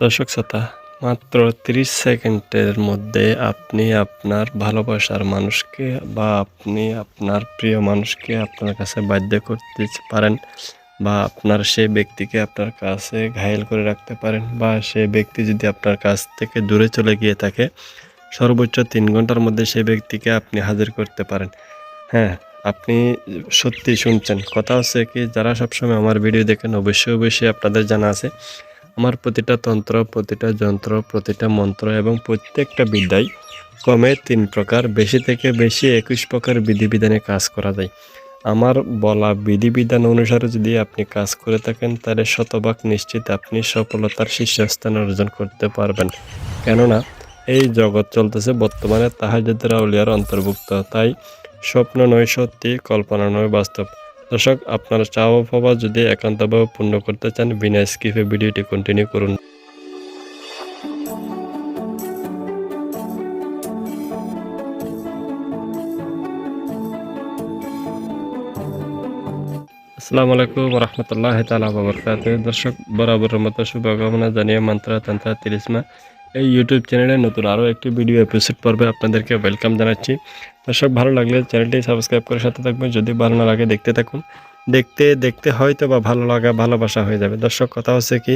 দর্শক শ্রোতা, মাত্র 30 সেকেন্ডের মধ্যে আপনি আপনার ভালোবাসার মানুষকে বা আপনি আপনার প্রিয় মানুষকে আপনার কাছে বাধ্য করতে পারেন বা আপনার সেই ব্যক্তিকে আপনার কাছে ঘায়েল করে রাখতে পারেন বা সেই ব্যক্তি যদি আপনার কাছ থেকে দূরে চলে গিয়ে থাকে, সর্বোচ্চ তিন ঘণ্টার মধ্যে সেই ব্যক্তিকে আপনি হাজির করতে পারেন। হ্যাঁ আপনি সত্যি শুনছেন। কথা হচ্ছে কি, যারা সবসময় আমার ভিডিও দেখেন, অবশ্যই অবশ্যই আপনাদের জানা আছে। আমার প্রতিটা তন্ত্র, প্রতিটা যন্ত্র, প্রতিটা মন্ত্র এবং প্রত্যেকটা বিদ্যায় কমে তিন প্রকার, বেশি থেকে বেশি একুশ প্রকার বিধিবিধানে কাজ করা যায়। আমার বলা বিধিবিধান অনুসারে যদি আপনি কাজ করে থাকেন, তাহলে শতভাগ নিশ্চিত আপনি সফলতার শীর্ষস্থান অর্জন করতে পারবেন। কেননা, এই জগৎ চলতেছে বর্তমানে তাহাজাদের আউলিয়ার অন্তর্ভুক্ত। তাই স্বপ্ন নয় সত্যি, কল্পনা নয় বাস্তব। দর্শক, আপনার চাওয়া পাওয়া যদি একান্তভাবে পূর্ণ করতে চান, বিনা স্কিপে ভিডিওটি কন্টিনিউ করুন। আসসালামু আলাইকুম রহমতুল্লাহ তালা বাবরকাত দর্শক, বরাবরের মতো শুভকামনা জানিয়ে মন্ত্র তন্ত্র তিরিসমা এই ইউটিউব চ্যানেলে নতুন আরও একটি ভিডিও এপিসোড পর্বে আপনাদেরকে ওয়েলকাম জানাচ্ছি। দর্শক, ভালো লাগলে চ্যানেলটি সাবস্ক্রাইব করে সাথে থাকবেন। যদি ভালো না লাগে দেখতে থাকুন। দেখতে দেখতে হয়তো বা ভালো লাগা, ভালোবাসা হয়ে যাবে। দর্শক, কথা হচ্ছে কি,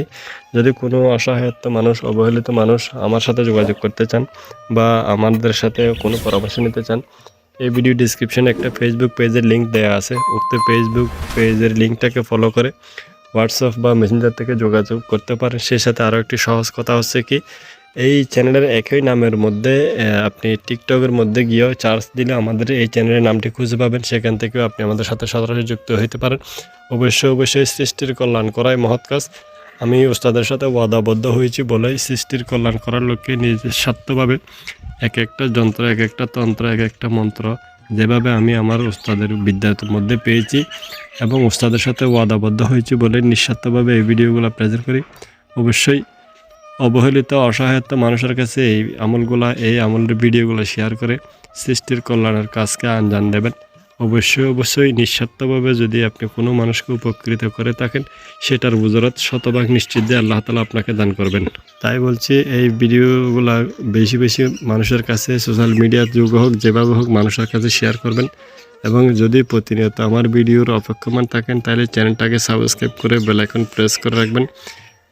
যদি কোনো অসহায়ত্ব মানুষ, অবহেলিত মানুষ আমার সাথে যোগাযোগ করতে চান বা আমাদের সাথে কোনো পরামর্শ নিতে চান, এই ভিডিও ডিসক্রিপশনে একটা ফেসবুক পেজের লিঙ্ক দেওয়া আছে। উক্ত ফেসবুক পেজের লিঙ্কটাকে ফলো করে হোয়াটসঅ্যাপ বা মেসেঞ্জার থেকে যোগাযোগ করতে পারেন। সেই সাথে আরও একটি সহজ কথা হচ্ছে কি এই চ্যানেলের একই নামের মধ্যে আপনি টিকটকের মধ্যে গিয়েও চার্জ দিলে আমাদের এই চ্যানেলের নামটি খুঁজে পাবেন। সেখান থেকেও আপনি আমাদের সাথে সরাসরি যুক্ত হতে পারেন। অবশ্যই অবশ্যই সৃষ্টির কল্যাণ করাই মহৎ কাজ। আমি ওস্তাদের সাথে ওয়াদাবদ্ধ হয়েছি বলেই সৃষ্টির কল্যাণ করার লক্ষ্যে নিজের স্বার্থভাবে এক একটা যন্ত্র, এক একটা তন্ত্র, এক একটা মন্ত্র যেভাবে আমি আমার ওস্তাদের বিদ্যার মধ্যে পেয়েছি এবং ওস্তাদের সাথে ওয়াদাবদ্ধ হয়েছি বলে নিঃস্বার্থভাবে এই ভিডিওগুলো প্রেজেন্ট করি। অবশ্যই অবহেলিত, অসহায়ত্ব মানুষের কাছে এই আমলগুলা, এই আমলের ভিডিওগুলো শেয়ার করে সৃষ্টির কল্যাণের কাজকে আঞ্জাম দেবেন। অবশ্যই অবশ্যই নিঃস্বার্থভাবে যদি আপনি কোনো মানুষকে উপকৃত করে থাকেন, সেটার গুজরাত শতভাগ নিশ্চিত যে আল্লাহ তালা আপনাকে দান করবেন। তাই বলছি, এই ভিডিওগুলা বেশি বেশি মানুষের কাছে সোশ্যাল মিডিয়ার যুগ হোক, যেভাবে হোক মানুষের কাছে শেয়ার করবেন। এবং যদি প্রতিনিয়ত আমার ভিডিওর অপেক্ষমান থাকেন, তাহলে চ্যানেলটাকে সাবস্ক্রাইব করে বেলাইকন প্রেস করে রাখবেন।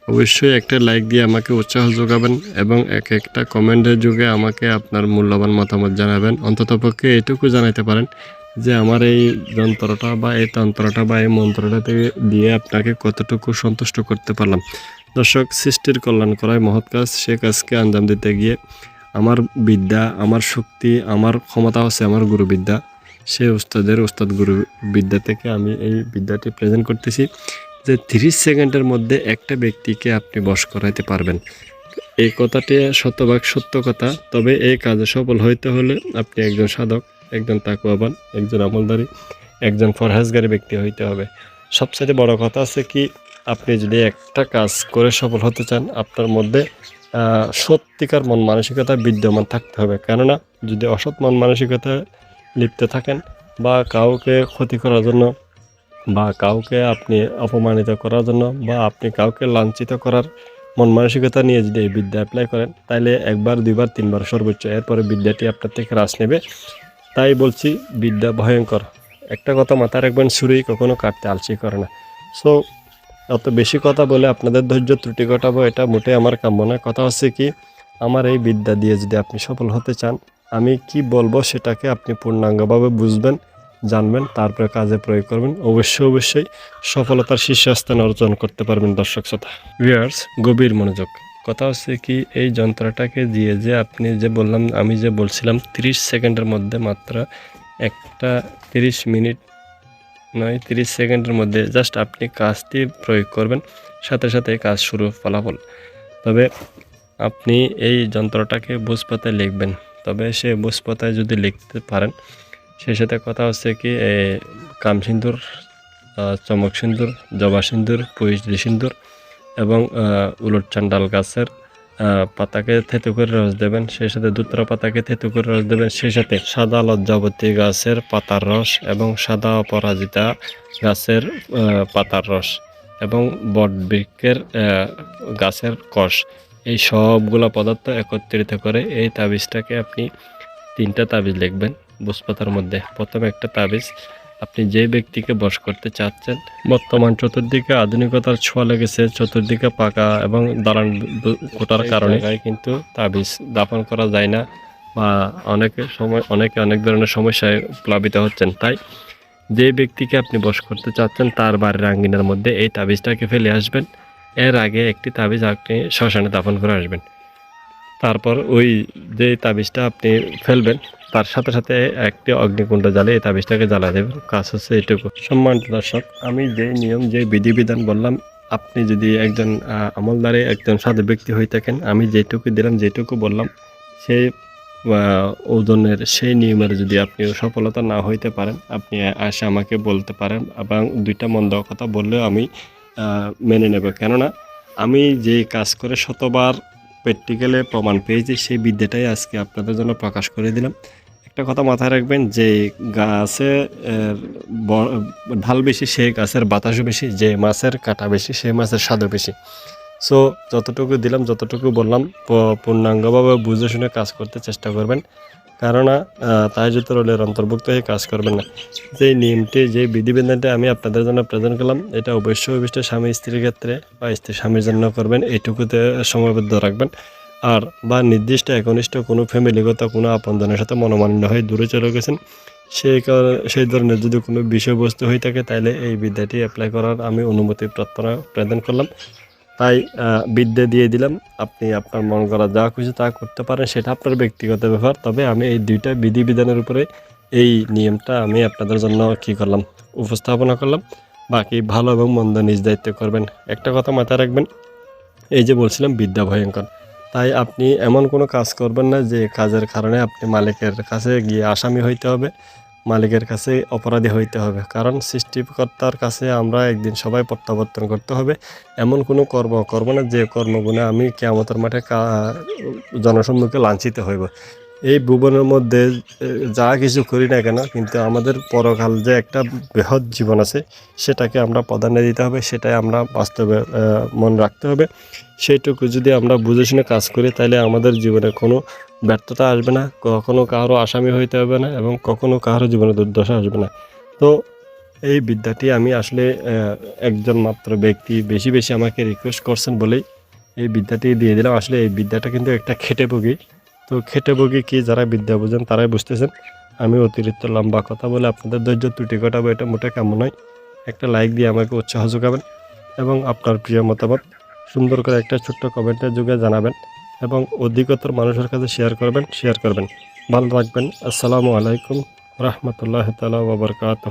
অবশ্যই একটা লাইক দিয়ে আমাকে উৎসাহ যোগাবেন এবং এক একটা কমেন্টের যুগে আমাকে আপনার মূল্যবান মতামত জানাবেন। অন্ততপক্ষে এটুকু জানাতে পারেন যে আমার এই যন্ত্রটা বা এই তন্ত্রটা বা এই মন্ত্রটা থেকে দিয়ে আপনাকে কতটুকু সন্তুষ্ট করতে পারলাম। দর্শক, সৃষ্টির কল্যাণ করায় মহৎ কাজ। সে কাজকে আঞ্জাম দিতে গিয়ে আমার বিদ্যা, আমার শক্তি, আমার ক্ষমতা হচ্ছে আমার গুরুবিদ্যা। সেই ওস্তাদের ওস্তাদ গুরু বিদ্যা থেকে আমি এই বিদ্যাটি প্রেজেন্ট করতেছি। যে তিরিশ সেকেন্ডের মধ্যে একটা ব্যক্তিকে আপনি বশ করাইতে পারবেন। এই কথাটি শতভাগ সত্য কথা, তবে এই কাজে সফল হইতে হলে আপনি একজন সাধক, একজন তাকুয়াবান একজন আমলদারি, একজন ফরহাজগারী ব্যক্তি হইতে হবে। সবচেয়ে বড় কথা আছে কি, আপনি যদি একটা কাজ করে সফল হতে চান, আপনার মধ্যে সত্যিকার মন মানসিকতা বিদ্যমান থাকতে হবে। কেননা, যদি অসৎ মন মানসিকতা লিপ্ত থাকেন বা কাউকে ক্ষতি করার জন্য বা কাউকে আপনি অপমানিত করার জন্য বা আপনি কাউকে লাঞ্ছিত করার মন মানসিকতা নিয়ে যদি এই বিদ্যা অ্যাপ্লাই করেন তাহলে একবার, দুইবার, তিনবার সর্বোচ্চ। এরপরে বিদ্যাটি আপনার থেকে হ্রাস নেবে। তাই বলছি, বিদ্যা ভয়ঙ্কর। একটা কথা মাথায় রাখবেন, ছুরি কখনো কাটতে আলসি করে না। সো অত বেশি কথা বলে আপনাদের ধৈর্য ত্রুটি ঘটাবো, এটা মোটে আমার কাম্য কথা হচ্ছে কি, আমার এই বিদ্যা দিয়ে যদি আপনি সফল হতে চান, আমি কি বলব সেটাকে আপনি পূর্ণাঙ্গভাবে বুঝবেন। জানবেন, তারপরে কাজে প্রয়োগ করবেন। অবশ্যই অবশ্যই সফলতার শীর্ষস্থান অর্জন করতে পারবেন দর্শক শ্রোতা। ভিউয়ার্স, গভীর মনোযোগ। কথা হচ্ছে কি, এই যন্ত্রটাকে দিয়ে যে আপনি যে বললাম, আমি যে বলছিলাম 30 সেকেন্ডের মধ্যে মাত্র একটা 30 মিনিট নয় 30 সেকেন্ডের মধ্যে জাস্ট আপনি কাজটি প্রয়োগ করবেন, সাথে সাথে কাজ শুরু ফলাফল। তবে আপনি এই যন্ত্রটাকে বুঝপাতায় লিখবেন। তবে সে বুঝপাতায় যদি লিখতে পারেন সেই সাথে কথা হচ্ছে কি কাম সিন্দুর চমক সিন্দুর, জবা সিন্দুর পৈশি সিন্দুর এবং উলট চান্ডাল গাছের পাতাকে থেতু করে রস দেবেন, সেই সাথে দুত্রা পাতাকে থেতু করে রস দেবেন, সেই সাথে সাদা লজ্জাবতী গাছের পাতার রস এবং সাদা অপরাজিতা গাছের পাতার রস এবং বটবৃক্ষের গাছের কষ। এই সবগুলো পদার্থ একত্রিত করে এই তাবিজটাকে আপনি তিনটা তাবিজ লিখবেন। বুসপাতার মধ্যে। প্রথমে একটা তাবিজ। আপনি যে ব্যক্তিকে বশ করতে চাচ্ছেন বর্তমান চতুর্দিকে আধুনিকতার ছোঁয়া লেগেছে চতুর্দিকে পাকা এবং দালান কোটার কারণে। কিন্তু তাবিজ দাপন করা যায় না বা অনেকে সময় অনেকে অনেক ধরনের সমস্যায় প্লাবিত হচ্ছেন। তাই যে ব্যক্তিকে আপনি বশ করতে চাচ্ছেন তার বাড়ির আঙ্গিনার মধ্যে এই তাবিজটাকে ফেলে আসবেন। এর আগে একটি তাবিজ আপনি শ্মশানে দাপন করে আসবেন। তারপর ওই যে তাবিজটা আপনি ফেলবেন তার সাথে সাথে একটি অগ্নিকুণ্ড জ্বালে এই তাবিজটাকে জ্বালা দেবেন। কাজ হচ্ছে এটুকু সম্মানিত দর্শক, আমি যে নিয়ম, যে বিধিবিধান বললাম, আপনি যদি একজন আমলদারে, একজন সাধু ব্যক্তি হয়ে থাকেন, আমি যেটুকু দিলাম, যেটুকু বললাম সেই ওজনের, সেই নিয়মের যদি আপনি সফলতা না হইতে পারেন, আপনি আসে আমাকে বলতে পারেন, এবং দুইটা মন্দ কথা বললেও আমি মেনে নেব। কেননা, আমি যে কাজ করে শতবার প্র্যাকটিক্যালে প্রমাণ পেয়েছি, সেই বিদ্যাটাই আজকে আপনাদের জন্য প্রকাশ করে দিলাম। একটা কথা মাথায় রাখবেন যে গাছে ঢাল বেশি সেই গাছের বাতাসও বেশি, যে মাছের কাটা বেশি সেই মাছের স্বাদও বেশি। সো যতটুকু দিলাম, যতটুকু বললাম পূর্ণাঙ্গভাবে বুঝে শুনে কাজ করতে চেষ্টা করবেন। কেননা তাই যত রোলের অন্তর্ভুক্ত হয়ে কাজ করবেন না। যে নিয়মটি, যে বিধিবিধানটি আমি আপনাদের জন্য প্রেজেন্ট করলাম, এটা অবশ্যই অবশ্যই স্বামী স্ত্রীর ক্ষেত্রে বা স্ত্রী স্বামীর জন্য করবেন। এইটুকুতে সময়বদ্ধ রাখবেন। আর বা নির্দিষ্ট একনিষ্ঠ কোনো ফ্যামিলিগত কোনো আপনজনের সাথে মনোমালিন্য হয়ে দূরে চলে গেছেন। সেই কারণে সেই ধরনের যদি কোনো বিষয়বস্তু হয়ে থাকে তাহলে এই বিদ্যাটি অ্যাপ্লাই করার আমি অনুমতি প্রার্থনা প্রদান করলাম। তাই বিদ্যা দিয়ে দিলাম, আপনি আপনার মন করা যা খুশি তা করতে পারেন, সেটা আপনার ব্যক্তিগত ব্যাপার তবে আমি এই দুইটা বিধিবিধানের উপরে এই নিয়মটা আমি আপনাদের জন্য কি করলাম, উপস্থাপনা করলাম। বাকি ভালো এবং মন্দ নিজ দায়িত্ব করবেন। একটা কথা মাথায় রাখবেন, এই যে বলছিলাম, বিদ্যা ভয়ঙ্কর। তাই আপনি এমন কোনো কাজ করবেন না যে কাজের কারণে আপনি মালিকের কাছে গিয়ে আসামি হইতে হবে, মালিকের কাছে অপরাধী হইতে হবে। কারণ সৃষ্টিকর্তার কাছে আমরা একদিন সবাই প্রত্যাবর্তন করতে হবে। এমন কোনো কর্ম করব না যে কর্মগুণে আমি কেয়ামতের মাঠে জনসম্মুখে লাঞ্ছিত হইব। এই ভুবনের মধ্যে যা কিছু করি না কেন, কিন্তু আমাদের পরকাল যে একটা বৃহৎ জীবন আছে, সেটাকে আমরা প্রাধান্য দিতে হবে, সেটাই আমরা বাস্তবে মন রাখতে হবে। সেইটুকু যদি আমরা বুঝে শুনে কাজ করি, তাহলে আমাদের জীবনে কোনো ব্যর্থতা আসবে না, কখনো কারও আসামি হইতে হবে না এবং কখনও কারও জীবনে দুর্দশা আসবে না। তো এই বিদ্যাটি আমি আসলে একজন মাত্র ব্যক্তি বেশি বেশি আমাকে রিকোয়েস্ট করছেন বলেই এই বিদ্যাটি দিয়ে দিলাম। আসলে এই বিদ্যাটা কিন্তু একটা খেটে বগি। তো খেটে বগি কি যারা বিদ্যা বোঝেন তারাই বুঝতেছেন। আমি অতিরিক্ত লম্বা কথা বলে আপনাদের ধৈর্য ত্রুটি ঘটাবো এটা মোটে কেমন নয়। একটা লাইক দিয়ে আমাকে উৎসাহ যোগাবেন এবং আপনার প্রিয় মতামত সুন্দর করে একটা ছোট্ট কমেন্টের যুগে জানাবেন এবং অধিকতর মানুষের কাছে শেয়ার করবেন শেয়ার করবেন। ভালো রাখবেন আসসালামু আলাইকুম। রহমতুল্লাহ তালা বাবরকাত